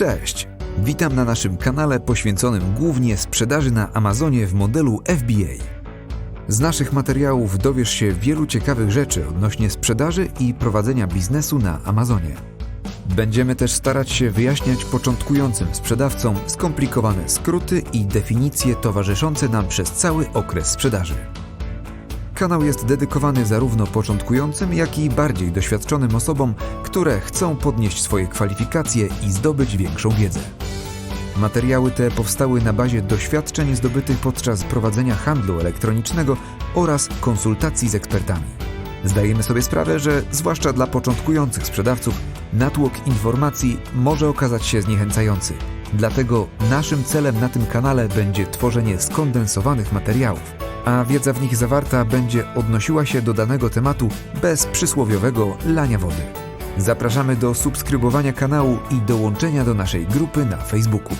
Cześć! Witam na naszym kanale poświęconym głównie sprzedaży na Amazonie w modelu FBA. Z naszych materiałów dowiesz się wielu ciekawych rzeczy odnośnie sprzedaży i prowadzenia biznesu na Amazonie. Będziemy też starać się wyjaśniać początkującym sprzedawcom skomplikowane skróty i definicje towarzyszące nam przez cały okres sprzedaży. Kanał jest dedykowany zarówno początkującym, jak i bardziej doświadczonym osobom, które chcą podnieść swoje kwalifikacje i zdobyć większą wiedzę. Materiały te powstały na bazie doświadczeń zdobytych podczas prowadzenia handlu elektronicznego oraz konsultacji z ekspertami. Zdajemy sobie sprawę, że zwłaszcza dla początkujących sprzedawców natłok informacji może okazać się zniechęcający. Dlatego naszym celem na tym kanale będzie tworzenie skondensowanych materiałów, a wiedza w nich zawarta będzie odnosiła się do danego tematu bez przysłowiowego lania wody. Zapraszamy do subskrybowania kanału i dołączenia do naszej grupy na Facebooku.